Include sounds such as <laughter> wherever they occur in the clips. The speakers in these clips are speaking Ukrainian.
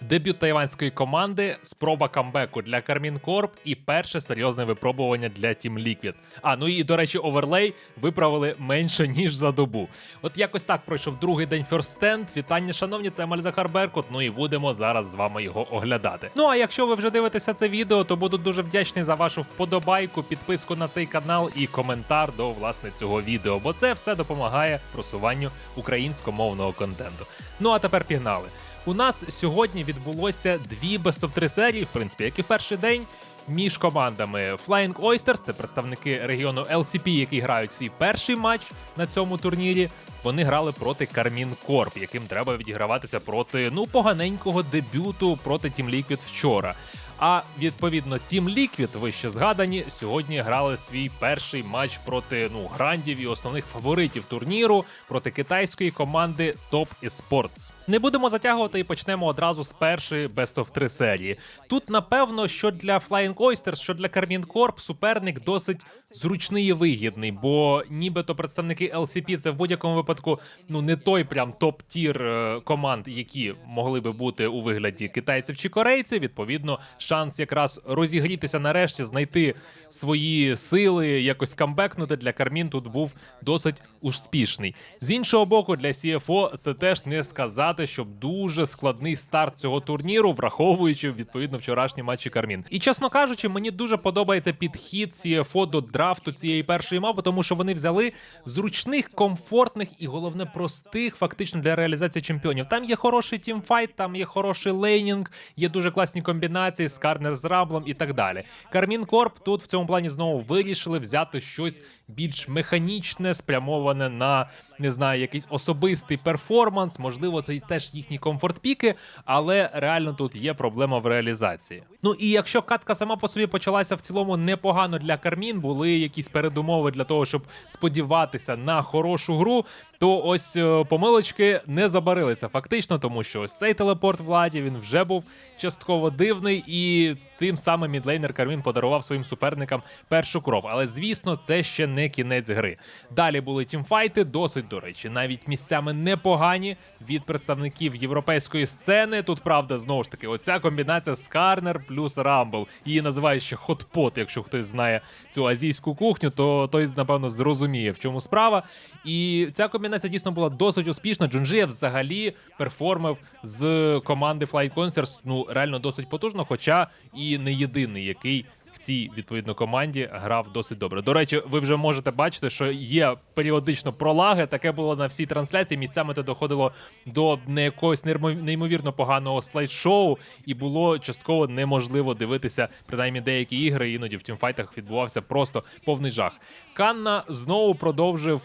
Дебют тайванської команди, спроба камбеку для Кармін Корп і перше серйозне випробування для Team Liquid. А ну і до речі, оверлей виправили менше ніж за добу. От якось так пройшов другий день Stand. Вітання, шановні, це Емаль Захар Беркут. Ну і будемо зараз з вами його оглядати. Ну а якщо ви вже дивитеся це відео, то буду дуже вдячний за вашу вподобайку, підписку на цей канал і коментар до власне цього відео, бо це все допомагає просуванню українськомовного контенту. Ну а тепер пігнали. У нас сьогодні відбулося дві best of 3 серії, в принципі, як і в перший день. Між командами Flying Oysters, це представники регіону LCP, які грають свій перший матч на цьому турнірі. Вони грали проти Кармін Корп, яким треба відіграватися проти ну поганенького дебюту проти Team Liquid вчора. А відповідно, Team Liquid, вище згадані, сьогодні грали свій перший матч проти ну грандів і основних фаворитів турніру проти китайської команди Top Esports. Не будемо затягувати і почнемо одразу з першої Best of 3 серії. Тут, напевно, що для Flying Oysters, що для Carmine Corp суперник досить зручний і вигідний, бо нібито представники LCP це в будь-якому випадку ну не той прям топ-тір е, команд, які могли би бути у вигляді китайців чи корейців. Відповідно, шанс якраз розігрітися нарешті, знайти свої сили, якось камбекнути для Кармін тут був досить успішний. З іншого боку, для CFO це теж не сказати, щоб дуже складний старт цього турніру, враховуючи відповідно вчорашні матчі Кармін. І чесно кажучи, мені дуже подобається підхід CFO до драфту цієї першої мапи, тому що вони взяли зручних, комфортних і головне простих, фактично для реалізації чемпіонів. Там є хороший тімфайт, там є хороший лейнінг, є дуже класні комбінації, скарнер з рамблом і так далі. Кармін Корп тут в цьому плані знову вирішили взяти щось більш механічне, спрямоване на не знаю, якийсь особистий перформанс. Можливо, це теж їхні комфорт-піки, але реально тут є проблема в реалізації. Ну і якщо катка сама по собі почалася в цілому непогано для Кармін, були якісь передумови для того, щоб сподіватися на хорошу гру. То ось е, помилочки не забарилися фактично, тому що ось цей телепорт владі він вже був частково дивний, і тим самим мідлейнер Кармін подарував своїм суперникам першу кров. Але звісно, це ще не кінець гри. Далі були тімфайти, досить до речі, навіть місцями непогані від представників європейської сцени. Тут правда знову ж таки, оця комбінація Скарнер плюс Рамбл. Її називають ще хотпот. Якщо хтось знає цю азійську кухню, то той напевно зрозуміє в чому справа. І ця комбінація дійсно була досить успішна. Джунджія взагалі перформив з команди Flight Concerts, ну реально досить потужно, хоча і не єдиний, який цій відповідно команді грав досить добре. До речі, ви вже можете бачити, що є періодично пролаги. Таке було на всій трансляції. Місцями це доходило до не якогось неймовірно поганого слайд-шоу, і було частково неможливо дивитися принаймні деякі ігри. Іноді в тімфайтах відбувався просто повний жах. Канна знову продовжив.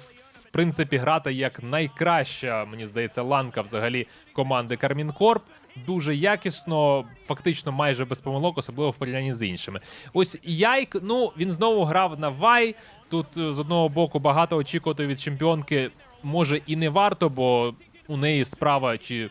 В принципі, грати як найкраща, мені здається, ланка взагалі команди Кармін Корп. Дуже якісно, фактично майже без помилок, особливо в порівнянні з іншими. Ось Яйк, ну він знову грав на Вай. Тут е, з одного боку багато очікувати від чемпіонки може і не варто, бо у неї справа чи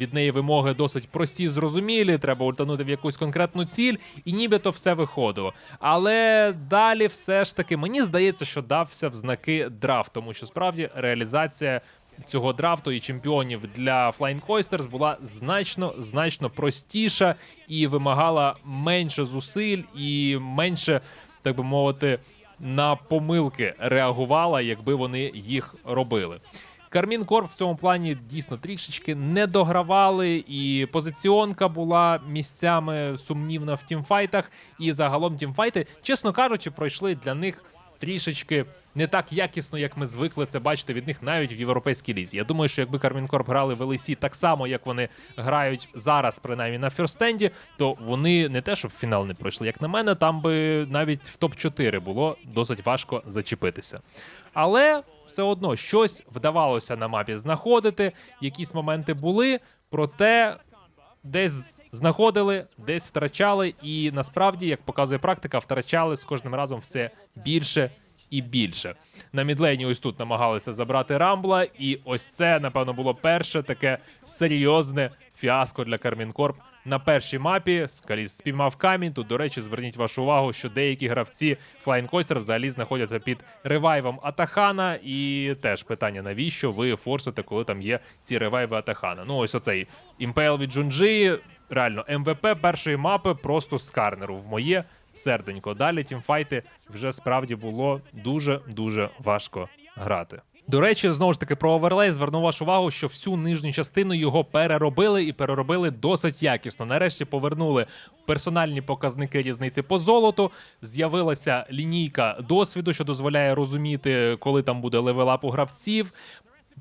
від неї вимоги досить прості, зрозумілі. Треба ультанути в якусь конкретну ціль, і нібито все виходило. Але далі все ж таки мені здається, що дався в знаки драфт, тому що справді реалізація. Цього драфту і чемпіонів для Flying Oysters була значно значно простіша і вимагала менше зусиль і менше, так би мовити, на помилки реагувала, якби вони їх робили. Кармін Корп в цьому плані дійсно трішечки не догравали, і позиціонка була місцями сумнівна в тімфайтах. І загалом тімфайти, чесно кажучи, пройшли для них трішечки не так якісно, як ми звикли це бачити від них навіть в європейській лізі. Я думаю, що якби Кармін Корп грали в LEC так само, як вони грають зараз, принаймні на ферстенді, то вони не те, щоб фінал не пройшли. Як на мене, там би навіть в топ 4 було досить важко зачепитися. Але все одно щось вдавалося на мапі знаходити, якісь моменти були, проте десь знаходили, десь втрачали, і насправді, як показує практика, втрачали з кожним разом все більше і більше. На мідлейні ось тут намагалися забрати Рамбла, і ось це, напевно, було перше таке серйозне фіаско для Кармін Корп. На першій мапі Скаліс спіймав камінь. Тут, до речі, зверніть вашу увагу, що деякі гравці Flying Coaster взагалі знаходяться під ревайвом Атахана. І теж питання, навіщо ви форсите, коли там є ці ревайви Атахана. Ну, ось оцей імпейл від Джунджі. Реально, МВП першої мапи просто з карнеру в моє серденько. Далі тімфайти вже справді було дуже дуже важко грати. До речі, знову ж таки про оверлей зверну вашу увагу, що всю нижню частину його переробили і переробили досить якісно. Нарешті повернули персональні показники різниці по золоту. З'явилася лінійка досвіду, що дозволяє розуміти, коли там буде левелап у гравців.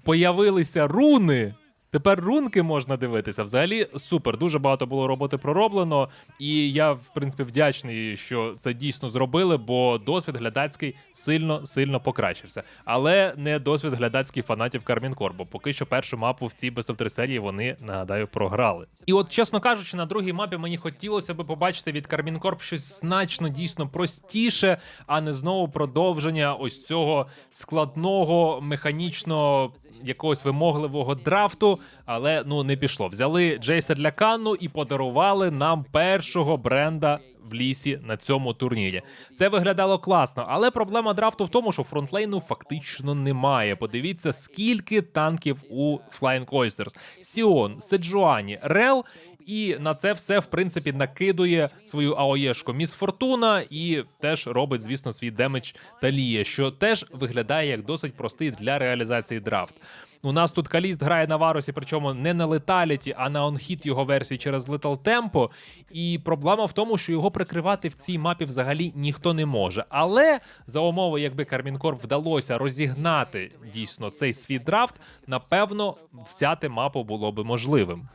Появилися руни. Тепер рунки можна дивитися. Взагалі супер. Дуже багато було роботи пророблено, і я, в принципі, вдячний, що це дійсно зробили, бо досвід глядацький сильно сильно покращився. Але не досвід глядацьких фанатів Кармінкор, бо поки що першу мапу в цій 3 серії вони нагадаю програли. І от, чесно кажучи, на другій мапі мені хотілося би побачити від Кармінкорп щось значно дійсно простіше, а не знову продовження ось цього складного механічно якогось вимогливого драфту, але ну не пішло. Взяли Джейса для Канну і подарували нам першого бренда в лісі на цьому турнірі. Це виглядало класно, але проблема драфту в тому, що фронтлейну фактично немає. Подивіться, скільки танків у Flying Oysters. Сіон, Седжуані, Рел. І на це все в принципі накидує свою АОЄшку Міс Фортуна і теж робить, звісно, свій демедж Талія, що теж виглядає як досить простий для реалізації драфт. У нас тут Каліст грає на Варусі, причому не на леталіті, а на онхіт його версії через Летал Темпо. І проблема в тому, що його прикривати в цій мапі взагалі ніхто не може. Але за умови, якби Кармінкор вдалося розігнати дійсно цей свій драфт, напевно, взяти мапу було би можливим.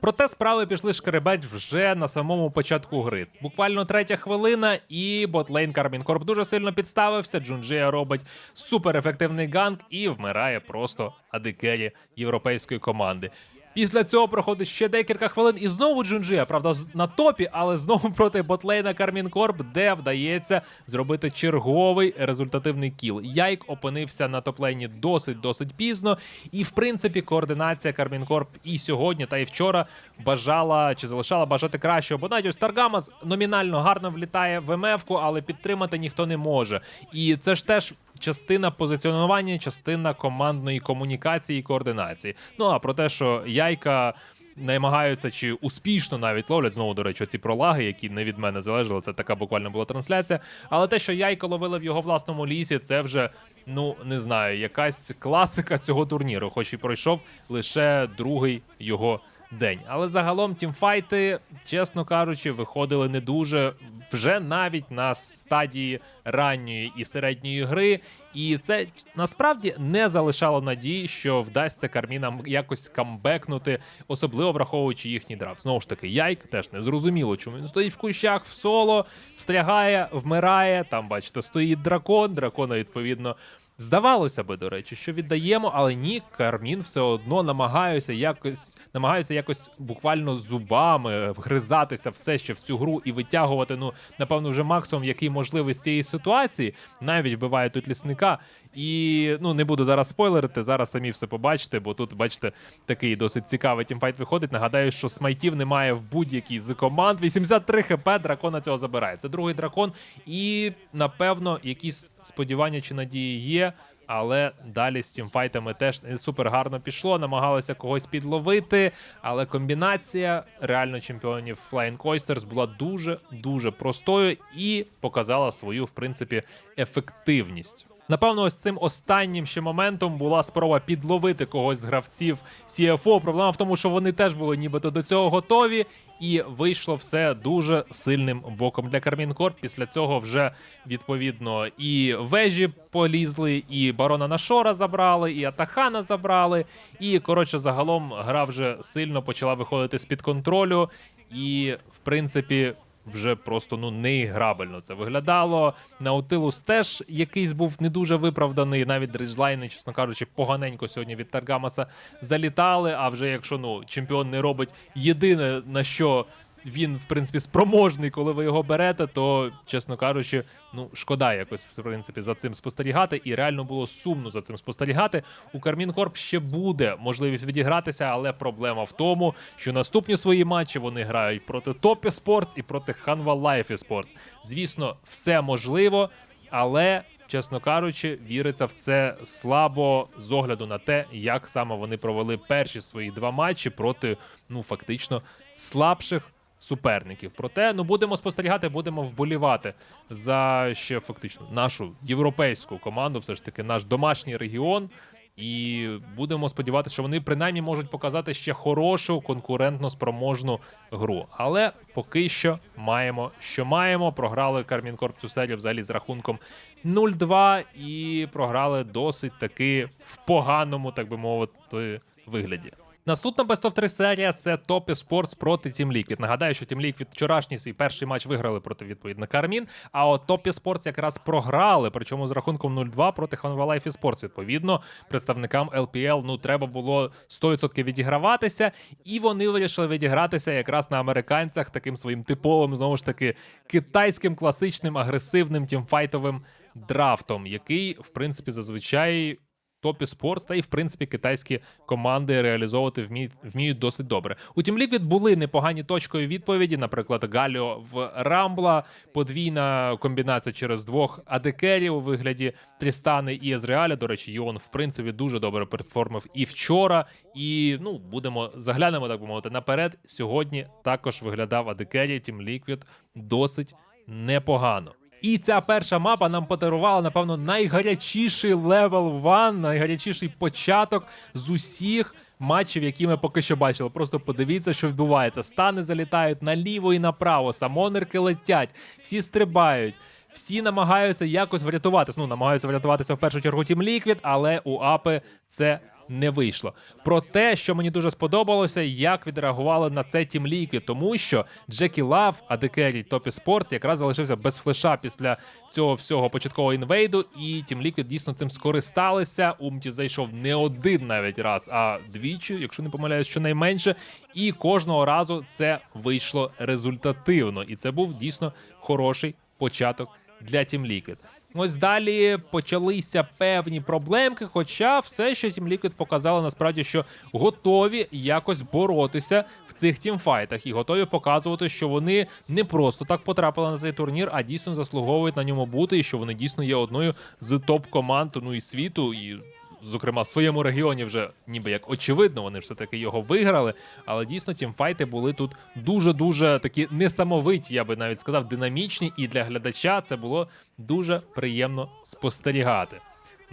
Проте справи пішли шкеребеть вже на самому початку гри. Буквально третя хвилина, і ботлейн Кармінкорп дуже сильно підставився. Джунджія робить суперефективний ганк і вмирає просто адикері європейської команди. Після цього проходить ще декілька хвилин, і знову Джунджія, правда, на топі, але знову <laughs> проти ботлейна Кармінкорп, де вдається зробити черговий результативний кіл. Яйк опинився на топлейні досить досить пізно. І в принципі, координація Кармінкорп і сьогодні, та і вчора бажала чи залишала бажати кращого. Бо навіть ось Таргамас номінально гарно влітає в МФ-ку, але підтримати ніхто не може. І це ж теж частина позиціонування, частина командної комунікації і координації. Ну а про те, що яйка. Намагаються чи успішно навіть ловлять знову, до речі, ці пролаги, які не від мене залежали. Це така буквально була трансляція. Але те, що яйка ловили в його власному лісі, це вже ну не знаю, якась класика цього турніру, хоч і пройшов лише другий його день. Але загалом тімфайти, чесно кажучи, виходили не дуже вже навіть на стадії ранньої і середньої гри. І це насправді не залишало надії, що вдасться кармінам якось камбекнути, особливо враховуючи їхній драфт. Знову ж таки, яйк теж не зрозуміло, чому він стоїть в кущах в соло, встрягає, вмирає. Там, бачите, стоїть дракон. Дракона відповідно. Здавалося би, до речі, що віддаємо, але ні, Кармін все одно намагаються якось намагаються якось буквально зубами вгризатися все ще в цю гру і витягувати. Ну напевно, вже максимум, який можливий з цієї ситуації. Навіть вбиває тут лісника. І ну не буду зараз спойлерити. Зараз самі все побачите, бо тут, бачите, такий досить цікавий тімфайт виходить. Нагадаю, що смайтів немає в будь-якій з команд. 83 хп дракона цього забирає. Це другий дракон, і напевно якісь сподівання чи надії є. Але далі з тімфайтами теж не супер гарно пішло. Намагалися когось підловити. Але комбінація реально чемпіонів Flying Oysters була дуже дуже простою і показала свою, в принципі, ефективність. Напевно, ось цим останнім ще моментом була спроба підловити когось з гравців CFO. Проблема в тому, що вони теж були нібито до цього готові, і вийшло все дуже сильним боком для Кармінкорп. Після цього вже відповідно і вежі полізли, і барона Нашора забрали, і Атахана забрали. І коротше, загалом гра вже сильно почала виходити з під контролю, і в принципі вже просто ну неіграбельно це виглядало. Наутилус теж якийсь був не дуже виправданий. Навіть дрейджлайни, чесно кажучи, поганенько сьогодні від Таргамаса залітали. А вже якщо ну чемпіон не робить єдине на що. Він, в принципі, спроможний, коли ви його берете, то, чесно кажучи, ну шкода якось в принципі за цим спостерігати. І реально було сумно за цим спостерігати. У Кармін Корп ще буде можливість відігратися, але проблема в тому, що наступні свої матчі вони грають проти Топі Спортс і проти Ханва Лайфі Спортс. Звісно, все можливо, але. Чесно кажучи, віриться в це слабо з огляду на те, як саме вони провели перші свої два матчі проти ну фактично слабших суперників. Проте ну будемо спостерігати, будемо вболівати за ще фактично нашу європейську команду, все ж таки наш домашній регіон. І будемо сподіватися, що вони принаймні можуть показати ще хорошу конкурентно спроможну гру. Але поки що маємо, що маємо. Програли Кармінкорп цю серію взагалі з рахунком 0-2 і програли досить таки в поганому, так би мовити, вигляді. Наступна Best of 3 серія це Топі Спортс проти Team Liquid. Нагадаю, що Team Liquid вчорашній свій перший матч виграли проти відповідно Кармін. А от Топі Спортс якраз програли, причому з рахунком 0-2 проти Hanwha Life Esports. Відповідно, представникам LPL ну треба було 100% відіграватися, і вони вирішили відігратися якраз на американцях таким своїм типовим, знову ж таки, китайським класичним агресивним тімфайтовим драфтом, який, в принципі, зазвичай Топі Спортс та і в принципі китайські команди реалізовувати вміють, вміють досить добре. У Team Liquid були непогані точкові відповіді. Наприклад, Галіо в Рамбла, подвійна комбінація через двох адекерів у вигляді Трістани і Езреаля. До речі, Йон в принципі дуже добре перформив і вчора. І ну будемо заглянемо, так би мовити, наперед. Сьогодні також виглядав адекері Team Liquid досить непогано. І ця перша мапа нам подарувала, напевно, найгарячіший левел 1, найгарячіший початок з усіх матчів, які ми поки що бачили. Просто подивіться, що відбувається. Стани залітають наліво і направо, самонерки летять, всі стрибають. Всі намагаються якось врятуватися. Ну, намагаються врятуватися в першу чергу Team Liquid, але у Апи це не вийшло. Про те, що мені дуже сподобалося, як відреагували на це Team Liquid, тому що Джекі Лав, Адекері Топі Спортс, якраз залишився без флеша після цього всього початкового інвейду, і Team Liquid дійсно цим скористалися. Умті зайшов не один навіть раз, а двічі, якщо не помиляюсь, щонайменше. І кожного разу це вийшло результативно. І це був дійсно хороший початок для Team Liquid. Ось далі почалися певні проблемки, хоча все ще Team Liquid показали насправді, що готові якось боротися в цих тімфайтах і готові показувати, що вони не просто так потрапили на цей турнір, а дійсно заслуговують на ньому бути, і що вони дійсно є одною з топ-команд ну і світу і. Зокрема, в своєму регіоні вже ніби як очевидно, вони все таки його виграли. Але дійсно тімфайти були тут дуже дуже такі несамовиті, я би навіть сказав, динамічні. І для глядача це було дуже приємно спостерігати.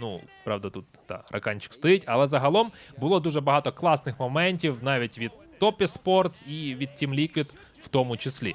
Ну, правда, тут та раканчик стоїть, але загалом було дуже багато класних моментів, навіть від Топі Sports і від Team Liquid в тому числі.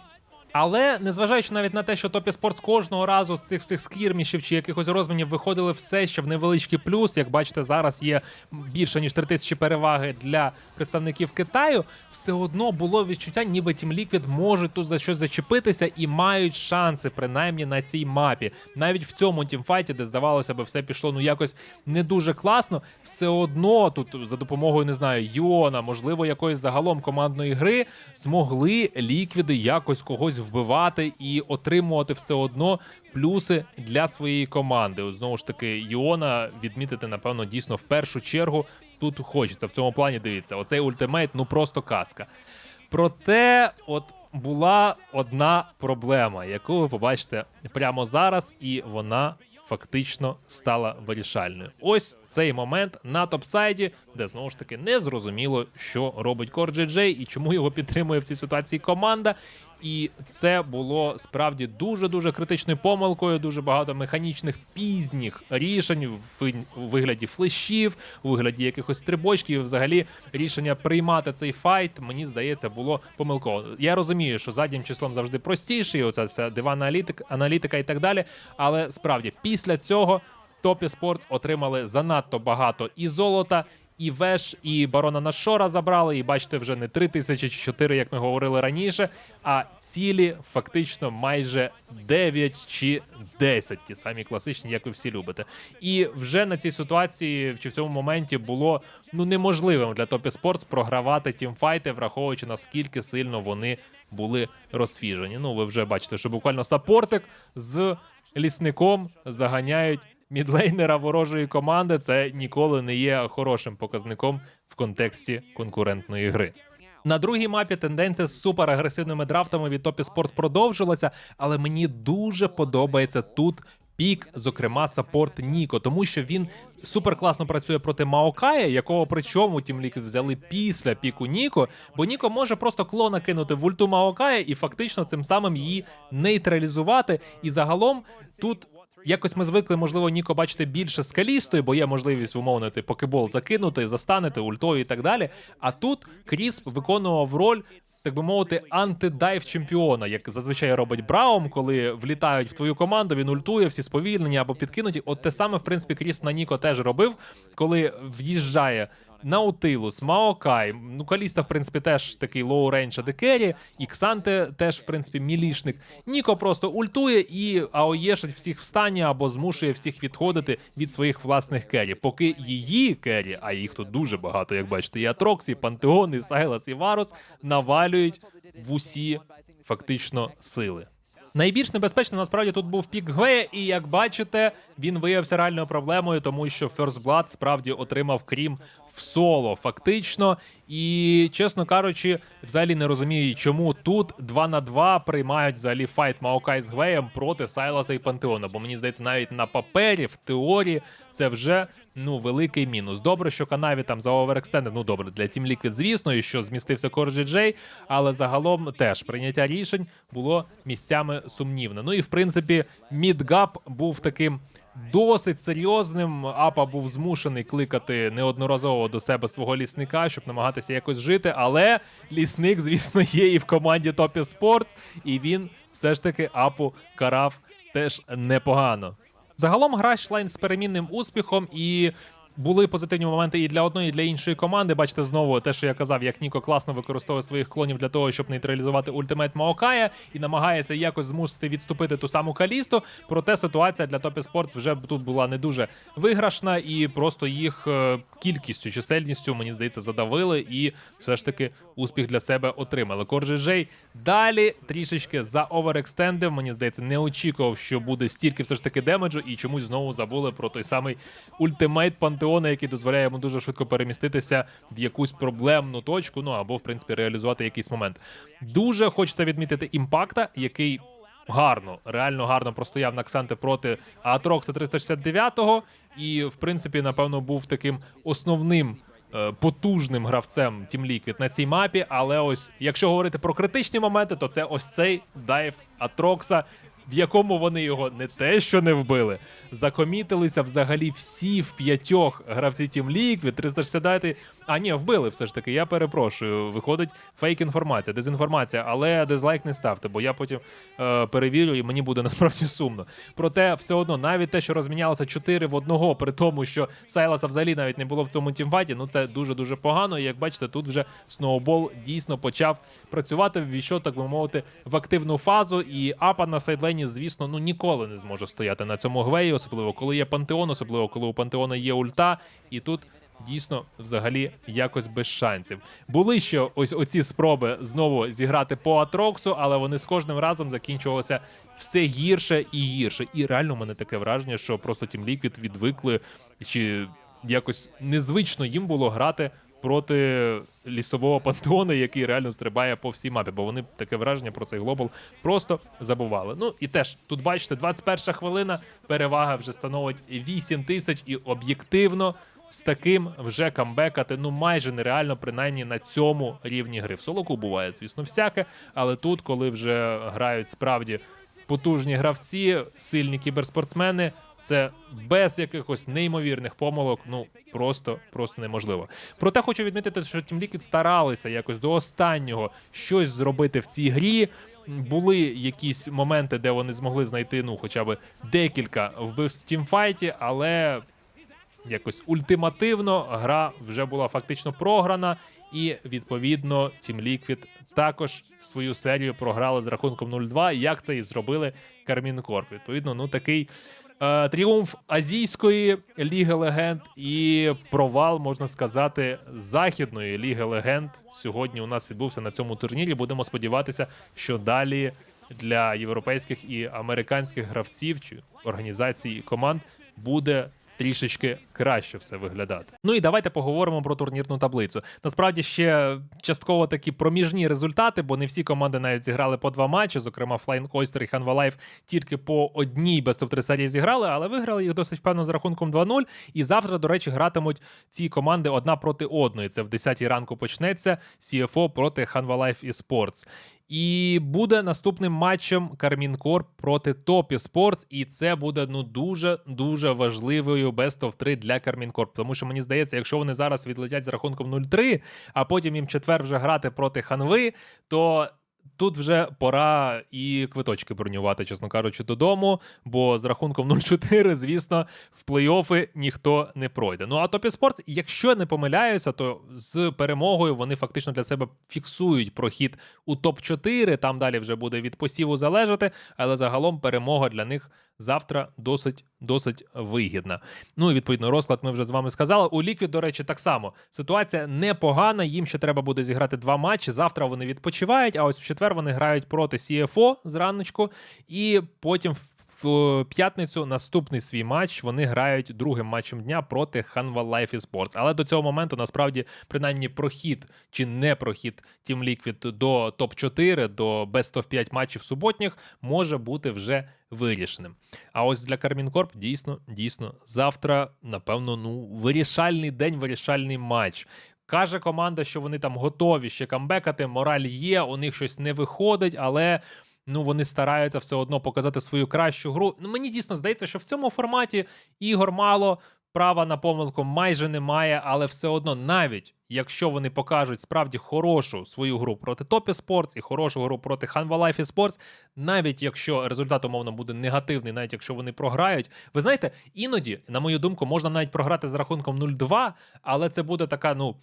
Але незважаючи навіть на те, що Топі Спортс кожного разу з цих всіх скірмішів чи якихось розмінів виходили все ще в невеличкий плюс. Як бачите, зараз є більше ніж 3000 переваги для представників Китаю. Все одно було відчуття, ніби Team Liquid можуть тут за щось зачепитися і мають шанси, принаймні на цій мапі. Навіть в цьому тімфайті, де здавалося би, все пішло ну якось не дуже класно. Все одно тут за допомогою не знаю Йона, можливо, якоїсь загалом командної гри змогли ліквіди якось когось вбивати і отримувати все одно плюси для своєї команди. Знову ж таки, Іона відмітити, напевно, дійсно в першу чергу тут хочеться. В цьому плані дивіться, оцей ультимейт ну просто казка. Проте, от була одна проблема, яку ви побачите прямо зараз, і вона фактично стала вирішальною. Ось цей момент на топсайді, де знову ж таки не зрозуміло, що робить Core GJ і чому його підтримує в цій ситуації команда. І це було справді дуже дуже критичною помилкою. Дуже багато механічних пізніх рішень в вигляді флешів, у вигляді якихось стрибочків. Взагалі рішення приймати цей файт, мені здається, було помилково. Я розумію, що заднім числом завжди простіше, і оця вся аналітика, аналітика і так далі. Але справді після цього Топі Спортс отримали занадто багато і золота. І Веш, і барона Нашора забрали. І бачите, вже не 3 тисячі чи 4, як ми говорили раніше, а цілі фактично майже 9 чи 10, ті самі класичні, як ви всі любите. І вже на цій ситуації чи в цьому моменті було ну неможливим для Топі Спортс програвати тімфайти, враховуючи наскільки сильно вони були розсвіжені. Ну, ви вже бачите, що буквально саппортик з лісником заганяють мідлейнера ворожої команди. Це ніколи не є хорошим показником в контексті конкурентної гри. На другій мапі тенденція з суперагресивними драфтами від Топі Спортс продовжилася, але мені дуже подобається тут. Пік, зокрема, саппорт Ніко, тому що він супер класно працює проти Маокая, якого причому Тім Ліквід взяли після піку Ніко, бо Ніко може просто клона кинути в ульту Маокая і фактично цим самим її нейтралізувати. І загалом тут Якось ми звикли, можливо, Ніко бачити більше скалістою, бо є можливість умовно цей покебол закинути, застанити ультою і так далі. А тут Кріс виконував роль, так би мовити, антидайв чемпіона, як зазвичай робить Браум, коли влітають в твою команду, він ультує, всі сповільнені або підкинуті. От те саме, в принципі, Кріс на Ніко теж робив, коли в'їжджає. Наутилус, Маокай, ну Каліста, в принципі, теж такий лоу-рейндж адекері, і Ксанте теж, в принципі, мілішник. Ніко просто ультує і аоєшить всіх в стані або змушує всіх відходити від своїх власних кері. Поки її кері, а їх тут дуже багато, як бачите, і Атрокс, і Пантеон, і Сайлас, і Варус навалюють в усі фактично сили. Найбільш небезпечним насправді тут був пік Гвея, і як бачите, він виявився реальною проблемою, тому що First Blood справді отримав крім в соло, фактично. І чесно кажучи, взагалі не розумію, чому тут 2 на 2 приймають взагалі файт Маокай з Гвеєм проти Сайласа і Пантеона. Бо мені здається, навіть на папері, в теорії, це вже ну великий мінус. Добре, що канаві там за оверекстендив, ну добре, для Team Liquid, звісно, і що змістився Корджі Джей, але загалом теж прийняття рішень було місцями сумнівне. Ну і в принципі, мідгап був таким. Досить серйозним апа був змушений кликати неодноразово до себе свого лісника, щоб намагатися якось жити. Але лісник, звісно, є і в команді Топі Спортс, і він все ж таки апу карав теж непогано. Загалом гра йшла з перемінним успіхом і. Були позитивні моменти і для одної, і для іншої команди. Бачите, знову те, що я казав, як Ніко класно використовує своїх клонів для того, щоб нейтралізувати ультимейт Маокая і намагається якось змусити відступити ту саму Калісту. Проте ситуація для Топі Спортс вже тут була не дуже виграшна, і просто їх е, кількістю, чисельністю, мені здається, задавили і все ж таки успіх для себе отримали. Корджі Джей далі трішечки заоверекстендив. Мені здається, не очікував, що буде стільки все ж таки демеджу, і чомусь знову забули про той самий ультимейт Пантеона, який дозволяє йому дуже швидко переміститися в якусь проблемну точку. Ну або в принципі реалізувати якийсь момент. Дуже хочеться відмітити імпакта, який. Гарно, реально гарно простояв на Ксанте проти Атрокса 369-го. І, в принципі, напевно, був таким основним е, потужним гравцем Team Liquid на цій мапі. Але ось, якщо говорити про критичні моменти, то це ось цей дайв Атрокса, в якому вони його не те, що не вбили, закомітилися взагалі всі в п'ятьох гравці Team Liquid, 369 А ні, вбили все ж таки. Я перепрошую. Виходить фейк інформація, дезінформація, але дизлайк не ставте, бо я потім е, перевірю, і мені буде <laughs> насправді сумно. Проте, все одно, навіть те, що розмінялося 4 в одного, при тому, що Сайласа взагалі навіть не було в цьому тімфаті, ну це дуже дуже погано. І як бачите, тут вже Сноубол дійсно почав працювати, ввійшов, так би мовити, в активну фазу. І апа на сайдлейні, звісно, ну ніколи не зможе стояти на цьому гвеї, особливо коли є пантеон, особливо коли у пантеона є ульта, і тут. Дійсно, взагалі, якось без шансів. Були ще ось оці спроби знову зіграти по Атроксу, але вони з кожним разом закінчувалися все гірше і гірше. І реально у мене таке враження, що просто Team Liquid відвикли, чи якось незвично їм було грати проти лісового пантеона, який реально стрибає по всій мапі, бо вони таке враження про цей глобал просто забували. Ну і теж тут бачите, 21 хвилина, перевага вже становить 8 тисяч, і об'єктивно з таким вже камбекати ну майже нереально, принаймні на цьому рівні гри. В солоку буває, звісно, всяке, але тут, коли вже грають справді потужні гравці, сильні кіберспортсмени. Це без якихось неймовірних помилок, ну просто просто неможливо. Проте хочу відмітити, що Team Liquid старалися якось до останнього щось зробити в цій грі. Були якісь моменти, де вони змогли знайти ну, хоча б декілька вбивств в тімфайті, але якось ультимативно. Гра вже була фактично програна, і відповідно Team Liquid також свою серію програли з рахунком 0-2, як це і зробили Кармін Корп. Відповідно, ну такий. е, Тріумф Азійської ліги легенд і провал, можна сказати, західної ліги легенд сьогодні у нас відбувся на цьому турнірі. Будемо сподіватися, що далі для європейських і американських гравців чи організацій команд буде трішечки краще все виглядати. Ну і давайте поговоримо про турнірну таблицю. Насправді ще частково такі проміжні результати, бо не всі команди навіть зіграли по два матчі. Зокрема, Flying Oyster і Hanwha тільки по одній Best of 3 серії зіграли, але виграли їх досить впевнено з рахунком 2-0. І завтра, до речі, гратимуть ці команди одна проти одної. Це в 10-й ранку почнеться CFO проти Hanwha Life Esports. І буде наступним матчем Кармін Корп проти Топі Спортс, і це буде ну дуже дуже важливою of 3 для Кармін Корп. Тому що мені здається, якщо вони зараз відлетять з рахунком 0-3, а потім їм четвер вже грати проти Ханви, то. Тут вже пора і квиточки бронювати, чесно кажучи, додому. Бо з рахунком 0-4, звісно, в плей-офи ніхто не пройде. Ну а Топі Спортс, якщо не помиляюся, то з перемогою вони фактично для себе фіксують прохід у топ-4. Там далі вже буде від посіву залежати, але загалом перемога для них завтра досить досить вигідна. Ну і відповідно розклад ми вже з вами сказали. У Ліквід, до речі, так само ситуація непогана. Їм ще треба буде зіграти два матчі. Завтра вони відпочивають. А ось в четвер вони грають проти CFO зраночку, і потім в. П'ятницю наступний свій матч вони грають другим матчем дня проти Hanwha Life Esports. Але до цього моменту насправді принаймні прохід чи не прохід Team Liquid до топ-4, до Best of 5 матчів суботніх може бути вже вирішеним. А ось для Кармін Корп дійсно, дійсно, завтра, напевно, ну вирішальний день, вирішальний матч. Каже команда, що вони там готові ще камбекати, мораль є, у них щось не виходить, але. Ну, вони стараються все одно показати свою кращу гру. Ну, мені дійсно здається, що в цьому форматі ігор мало, права на помилку майже немає, але все одно, навіть якщо вони покажуть справді хорошу свою гру проти Топі Спортс і хорошу гру проти Hanwha Life Esports, навіть якщо результат умовно буде негативний, навіть якщо вони програють, ви знаєте, іноді, на мою думку, можна навіть програти з рахунком 0-2, але це буде така, ну.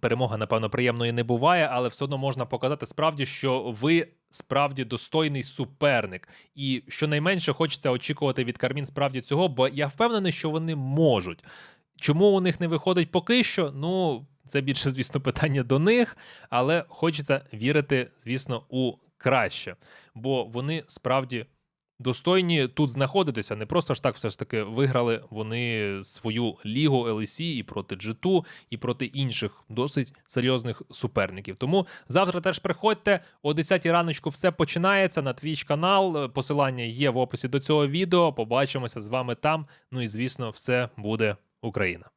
Перемога, напевно, приємної не буває, але все одно можна показати справді, що ви справді достойний суперник. І щонайменше хочеться очікувати від Кармін справді цього, бо я впевнений, що вони можуть. Чому у них не виходить поки що? Ну, це більше, звісно, питання до них, але хочеться вірити, звісно, у краще, бо вони справді достойні тут знаходитися. Не просто ж так все ж таки виграли вони свою лігу LEC і проти G2, і проти інших досить серйозних суперників. Тому завтра теж приходьте о 10 раночку. Все починається на Twitch канал. Посилання є в описі до цього відео. Побачимося з вами там. Ну і звісно, все буде Україна.